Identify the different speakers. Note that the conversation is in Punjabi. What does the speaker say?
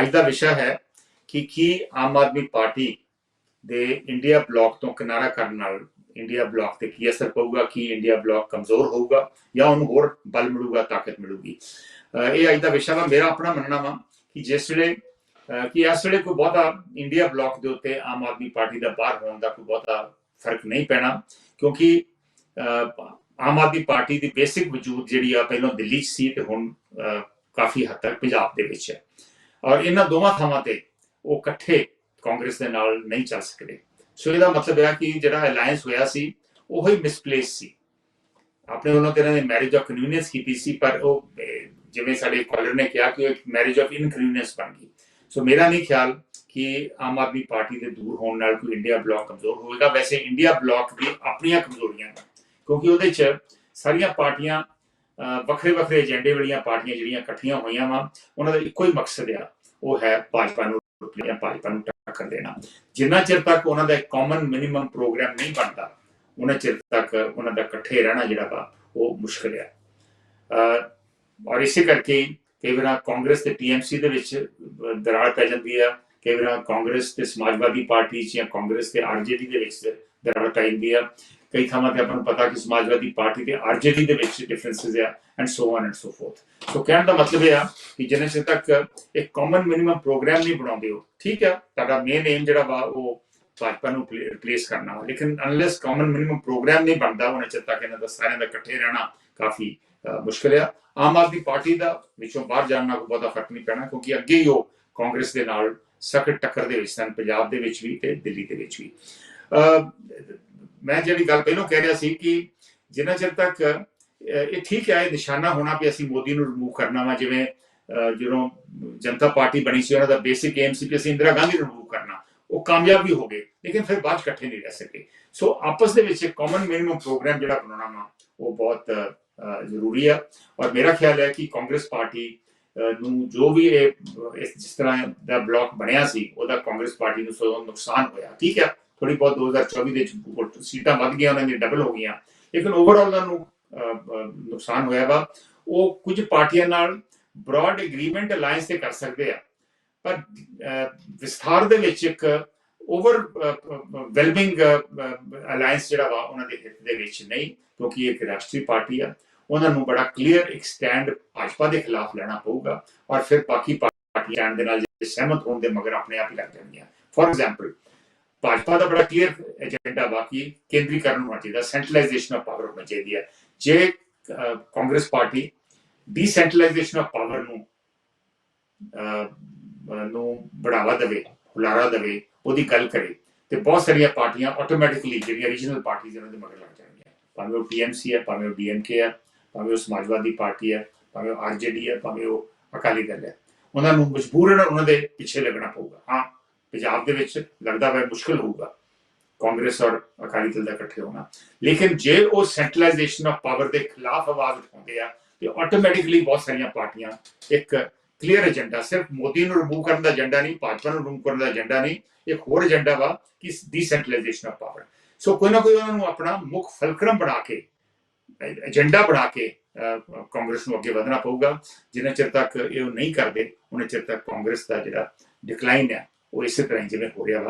Speaker 1: ਅੱਜ ਦਾ ਵਿਸ਼ਾ ਹੈ ਕਿ ਕੀ ਆਮ ਆਦਮੀ ਪਾਰਟੀ ਦੇ ਇੰਡੀਆ ਬਲਾਕ ਤੋਂ ਕਿਨਾਰਾ ਕਰਨ ਨਾਲ ਇੰਡੀਆ ਬਲਾਕ ਤੇ ਕੀ ਅਸਰ ਪਊਗਾ ਕੀ ਇੰਡੀਆ ਬਲਾਕ ਕਮਜ਼ੋਰ ਹੋਊਗਾ ਜਾਂ ਉਹਨੂੰ ਹੋਰ ਬਲ ਮਿਲੂਗਾ ਤਾਕਤ ਮਿਲੂਗੀ। ਇਹ ਅੱਜ ਦਾ ਵਿਸ਼ਾ ਵਾ। ਮੇਰਾ ਆਪਣਾ ਮੰਨਣਾ ਵਾ ਕਿ ਜਿਸ ਵੇਲੇ ਕਿ ਇਸ ਵੇਲੇ ਕੋਈ ਬਹੁਤਾ ਇੰਡੀਆ ਬਲਾਕ ਦੇ ਉੱਤੇ ਆਮ ਆਦਮੀ ਪਾਰਟੀ ਦਾ ਬਾਹਰ ਹੋਣ ਦਾ ਕੋਈ ਬਹੁਤਾ ਫ਼ਰਕ ਨਹੀਂ ਪੈਣਾ ਕਿਉਂਕਿ ਅਹ, ਆਮ ਆਦਮੀ ਪਾਰਟੀ ਦੀ ਬੇਸਿਕ ਵਜੂਦ ਜਿਹੜੀ ਆ ਪਹਿਲਾਂ ਦਿੱਲੀ 'ਚ ਸੀ ਤੇ ਹੁਣ ਅਹ, ਕਾਫੀ ਹੱਦ ਤੱਕ ਪੰਜਾਬ ਦੇ ਵਿੱਚ ਹੈ। ਔਰ ਇਹਨਾਂ ਦੋਵਾਂ ਥਾਵਾਂ ਤੇ ਉਹ ਇਕੱਠੇ ਕਾਂਗਰਸ ਦੇ ਨਾਲ ਨਹੀਂ ਚੱਲ ਸਕਦੇ। ਸੋ ਇਹਦਾ ਮਤਲਬ ਹੈ ਕਿ ਜਿਹੜਾ ਅਲਾਈਅੰਸ ਹੋਇਆ ਸੀ, ਉਹ ਹੀ ਮਿਸਪਲੇਸ ਸੀ। ਆਪਣੇ ਉਹਨਾਂ ਤੇ ਇਹਨਾਂ ਨੇ ਮੈਰਿਜ ਆਫ ਕਨਵੀਨੀਅੰਸ ਕੀਤੀ ਸੀ, ਪਰ ਉਹ ਜਿਵੇਂ ਸਾਡੇ ਕਾਲਰ ਨੇ ਕਿਹਾ ਕਿ ਉਹ ਇੱਕ ਮੈਰਿਜ ਆਫ ਇਨਕਨਵੀਨੀਅੰਸ ਬਣ ਗਈ। ਸੋ ਮੇਰਾ ਨਹੀਂ ਖਿਆਲ ਕਿ ਆਮ ਆਦਮੀ ਪਾਰਟੀ ਦੇ ਦੂਰ ਹੋਣ ਨਾਲ ਕੋਈ ਇੰਡੀਆ ਬਲਾਕ ਕਮਜ਼ੋਰ ਹੋਵੇਗਾ। ਵੈਸੇ ਇੰਡੀਆ ਬਲਾਕ ਦੀ ਆਪਣੀਆਂ ਕਮਜ਼ੋਰੀਆਂ ਨੇ, ਕਿਉਂਕਿ ਉਹਦੇ 'ਚ ਸਾਰੀਆਂ ਪਾਰਟੀਆਂ ਵੱਖਰੇ ਵੱਖਰੇ ਏਜੰਡੇ ਵਾਲੀਆਂ ਪਾਰਟੀਆਂ ਜਿਹੜੀਆਂ ਇਕੱਠੀਆਂ ਹੋਈਆਂ ਵਾ, ਉਹਨਾਂ ਦਾ ਇੱਕੋ ਹੀ ਮਕਸਦ ਆ ਉਹ ਹੈ ਭਾਜਪਾ ਨੂੰ ਜਾਂ ਭਾਜਪਾ ਨੂੰ ਟੱਕਰ ਦੇਣਾ। ਜਿੰਨਾ ਚਿਰ ਤੱਕ ਉਹਨਾਂ ਦਾ ਇੱਕ ਕਾਮਨ ਮਿਨੀਮਮ ਪ੍ਰੋਗਰਾਮ ਨਹੀਂ ਬਣਦਾ ਉਹਨਾਂ ਚਿਰ ਤੱਕ ਉਹਨਾਂ ਦਾ ਇਕੱਠੇ ਰਹਿਣਾ ਜਿਹੜਾ ਵਾ ਉਹ ਮੁਸ਼ਕਲ ਹੈ ਔਰ ਇਸੇ ਕਰਕੇ ਕਈ ਵਾਰ ਕਾਂਗਰਸ ਤੇ ਟੀਐਮਸੀ ਦੇ ਵਿੱਚ ਅਹ, ਦਰਾਰ ਪੈ ਜਾਂਦੀ ਆ। ਕਈ ਵਾਰ ਕਾਂਗਰਸ ਤੇ ਸਮਾਜਵਾਦੀ ਪਾਰਟੀ 'ਚ ਜਾਂ ਕਾਂਗਰਸ ਤੇ ਆਰਜੇਡੀ ਦੇ ਵਿੱਚ ਦਰਾਰ ਪੈ ਜਾਂਦੀ ਆ। ਕਈ ਥਾਵਾਂ ਤੇ ਆਪਾਂ ਨੂੰ ਪਤਾ ਕਿ ਸਮਾਜਵਾਦੀ ਪਾਰਟੀ ਤੇ ਆਰਜੇਡੀ ਦੇ ਵਿੱਚ ਡਿਫਰੈਂਸਸ ਆ and so on and so forth so ਕਹਿਣ ਦਾ ਮਤਲਬ ਇਹ ਆ ਕਿ ਜਿੰਨੇ ਚਿਰ ਤੱਕ ਇੱਕ ਕਾਮਨ ਮਿਨੀਮਮ ਪ੍ਰੋਗਰਾਮ ਨਹੀਂ ਬਣਾਉਂਦੇ ਹੋ ਠੀਕ ਆ ਤੁਹਾਡਾ ਮੇਨ ਏਮ ਜਿਹੜਾ ਵਾ ਉਹ ਭਾਜਪਾ ਨੂੰ ਰਿਪਲੇਸ ਕਰਨਾ ਲੇਕਿਨ ਅਨਲੈਸ ਕਾਮਨ ਮਿਨੀਮਮ ਪ੍ਰੋਗਰਾਮ ਨਹੀਂ ਬਣਦਾ ਉਹਨਾਂ ਚਿਰ ਤੱਕ ਇਹਨਾਂ ਦਾ ਸਾਰਿਆਂ ਦਾ ਇਕੱਠੇ ਰਹਿਣਾ ਕਾਫੀ ਅਹ, ਮੁਸ਼ਕਲ ਆ। ਆਮ ਆਦਮੀ ਪਾਰਟੀ ਦਾ ਵਿੱਚੋਂ ਬਾਹਰ ਜਾਣ ਨਾਲ ਬਹੁਤਾ ਫ਼ਰਕ ਨਹੀਂ ਪੈਣਾ ਕਿਉਂਕਿ ਅੱਗੇ ਹੀ ਉਹ ਕਾਂਗਰਸ ਦੇ ਨਾਲ ਸਖਤ ਟੱਕਰ ਦੇ ਵਿੱਚ ਸਨ ਪੰਜਾਬ ਦੇ ਵਿੱਚ ਵੀ ਤੇ ਦਿੱਲੀ ਦੇ ਵਿੱਚ ਵੀ। ਅਹ, ਮੈਂ ਜਿਹੜੀ ਗੱਲ ਪਹਿਲਾਂ ਕਹਿ ਰਿਹਾ ਸੀ ਕਿ ਜਿੰਨਾ ਚਿਰ ਤੱਕ ਇਹ ਠੀਕ ਹੈ, ਇਹ ਨਿਸ਼ਾਨਾ ਹੋਣਾ ਵੀ ਅਸੀਂ ਮੋਦੀ ਨੂੰ ਰਿਮੂਵ ਕਰਨਾ ਵਾ, ਜਿਵੇਂ ਜਦੋਂ ਜਨਤਾ ਪਾਰਟੀ ਬਣੀ ਸੀ, ਉਹਨਾਂ ਦਾ ਬੇਸਿਕ ਏਮ ਸੀ ਕਿ ਅਸੀਂ ਇੰਦਰਾ ਗਾਂਧੀ ਨੂੰ ਰਿਮੂਵ ਕਰਨਾ। ਉਹ ਕਾਮਯਾਬ ਵੀ ਹੋ ਗਏ, ਲੇਕਿਨ ਫਿਰ ਬਾਅਦ 'ਚ ਇਕੱਠੇ ਨਹੀਂ ਰਹਿ ਸਕੇ। ਸੋ ਆਪਸ ਦੇ ਵਿੱਚ ਕਾਮਨ ਮਿਨੀਮਮ ਪ੍ਰੋਗਰਾਮ ਜਿਹੜਾ ਬਣਾਉਣਾ ਵਾ, ਉਹ ਬਹੁਤ ਜ਼ਰੂਰੀ ਆ। ਔਰ ਮੇਰਾ ਖਿਆਲ ਹੈ ਕਿ ਕਾਂਗਰਸ ਪਾਰਟੀ ਨੂੰ ਜੋ ਵੀ ਇਹ, ਇਸ, ਜਿਸ ਤਰ੍ਹਾਂ ਦਾ ਬਲਾਕ ਬਣਿਆ ਸੀ, ਉਹਦਾ ਕਾਂਗਰਸ ਪਾਰਟੀ ਨੂੰ ਸੋ ਨੁਕਸਾਨ ਹੋਇਆ। ਠੀਕ ਹੈ ਥੋੜੀ ਬਹੁਤ 2024 ਦੇ ਵਿੱਚ ਸੀਟਾਂ ਵੱਧ ਗਈਆਂ, ਉਹਨਾਂ ਦੀਆਂ ਡਬਲ ਹੋ ਗਈਆਂ। ਲੇਕਿਨ ਓਵਰਆਲ ਉਹਨਾਂ ਨੂੰ ਨੁਕਸਾਨ ਹੋਇਆ ਵਾ। ਉਹ ਕੁਝ ਪਾਰਟੀਆਂ ਨਾਲ ਬ੍ਰੌਡ ਐਗਰੀਮੈਂਟ ਅਲਾਈਅੰਸ ਤੇ ਕਰ ਸਕਦੇ ਆ। ਪਰ ਵਿਸਥਾਰ ਦੇ ਵਿੱਚ ਇੱਕ ਓਵਰ ਵੈਲਬਿੰਗ ਅਲਾਈਅੰਸ ਜਿਹੜਾ ਵਾ, ਉਹਨਾਂ ਦੇ ਹਿੱਤ ਦੇ ਵਿੱਚ ਨਹੀਂ, ਕਿਉਂਕਿ ਇੱਕ ਰਾਸ਼ਟਰੀ ਪਾਰਟੀ ਆ। ਉਹਨਾਂ ਨੂੰ ਬੜਾ ਕਲੀਅਰ ਇੱਕ ਸਟੈਂਡ ਭਾਜਪਾ ਦੇ ਖਿਲਾਫ ਲੈਣਾ ਪਊਗਾ ਔਰ ਫਿਰ ਬਾਕੀ ਪਾਰਟੀਆਂ ਦੇ ਨਾਲ ਜੇ ਸਹਿਮਤ ਹੋਣ ਦੇ ਮਗਰ ਆਪਣੇ ਆਪ ਹੀ ਲੱਗ ਜਾਣਗੀਆਂ। ਫੋਰ ਐਗਜ਼ਾਮਪਲ ਭਾਜਪਾ ਦਾ ਬੜਾ ਕਲੀਅਰ ਏਜੰਡਾ ਬਾਕੀ ਕੇਂਦਰੀਕਰਨ ਹੋਣਾ ਚਾਹੀਦਾ ਸੈਂਟਰਲਾਈਜੇਸ਼ਨ ਆਫ ਪਾਵਰ ਹੋਣਾ ਚਾਹੀਦੀ ਹੈ। ਜੇ Congress party decentralisation of power ਨੂੰ ਨੂੰ ਬੜਾਵਾ ਦੇਵੇ, ਹੁਲਾਰਾ ਦੇਵੇ, ਉਹਦੀ ਗੱਲ ਕਰੇ, ਤੇ ਬਹੁਤ ਸਾਰੀਆਂ ਪਾਰਟੀਆਂ ਆਟੋਮੈਟਿਕਲੀ ਜਿਹੜੀਆਂ ਰੀਜਨਲ ਪਾਰਟੀਆਂ ਉਹਨਾਂ ਦੇ ਮਗਰ ਲੱਗ ਜਾਣਗੀਆਂ। ਭਾਵੇਂ ਉਹ ਟੀਐਮਸੀ ਹੈ, ਭਾਵੇਂ ਉਹ ਡੀਐਮਕੇ ਹੈ, ਭਾਵੇਂ ਉਹ ਸਮਾਜਵਾਦੀ ਪਾਰਟੀ ਹੈ, ਭਾਵੇਂ ਉਹ ਆਰਜੇਡੀ ਹੈ, ਭਾਵੇਂ ਉਹ ਅਕਾਲੀ ਦਲ ਹੈ। ਉਹਨਾਂ ਨੂੰ ਮਜਬੂਰਨ ਉਹਨਾਂ ਦੇ ਪਿੱਛੇ ਲੱਗਣਾ ਪਊਗਾ। ਹਾਂ ਪੰਜਾਬ ਦੇ ਵਿੱਚ ਲੱਗਦਾ ਹੈ ਮੁਸ਼ਕਲ ਹੋਊਗਾ। ਕਾਂਗਰਸ ਔਰ ਅਕਾਲੀ ਦਲ ਦਾ ਇਕੱਠੇ ਹੋਣਾ। ਲੇਕਿਨ ਜੇ ਉਹ ਸੈਂਟਰਲਾਈਜੇਸ਼ਨ ਆਫ ਪਾਵਰ ਦੇ ਖਿਲਾਫ ਆਵਾਜ਼ ਉਠਾਉਂਦੇ ਆ, ਤੇ ਆਟੋਮੈਟਿਕਲੀ ਬਹੁਤ ਸਾਰੀਆਂ ਪਾਰਟੀਆਂ, ਇੱਕ ਕਲੀਅਰ ਏਜੰਡਾ ਸਿਰਫ ਮੋਦੀ ਨੂੰ ਰਿਮੂਵ ਕਰਨ ਦਾ ਏਜੰਡਾ ਨਹੀਂ, ਭਾਜਪਾ ਨੂੰ ਰਿਮੂਵ ਕਰਨ ਦਾ ਏਜੰਡਾ ਨਹੀਂ, ਇੱਕ ਹੋਰ ਏਜੰਡਾ ਵਾ ਕਿ ਡੀਸੈਂਟਰਲਾਈਜੇਸ਼ਨ ਆਫ ਪਾਵਰ ਸੋ ਕੋਈ ਨਾ ਕੋਈ ਉਹਨਾਂ ਨੂੰ ਆਪਣਾ ਮੁੱਖ ਫਲਕਰਮ ਬਣਾ ਕੇ ਏਜੰਡਾ ਬਣਾ ਕੇ ਕਾਂਗਰਸ ਨੂੰ ਅੱਗੇ ਵਧਣਾ ਪਊਗਾ। ਜਿੰਨਾ ਚਿਰ ਤੱਕ ਇਹ ਉਹ ਨਹੀਂ ਕਰਦੇ, ਉਹਨਾਂ ਚਿਰ ਤੱਕ ਕਾਂਗਰਸ ਦਾ ਜਿਹੜਾ ਡਿਕਲਾਈਨ ਹੈ ਉਹ ਇਸੇ ਤਰ੍ਹਾਂ ਹੀ ਜਿਵੇਂ ਹੋ ਰਿਹਾ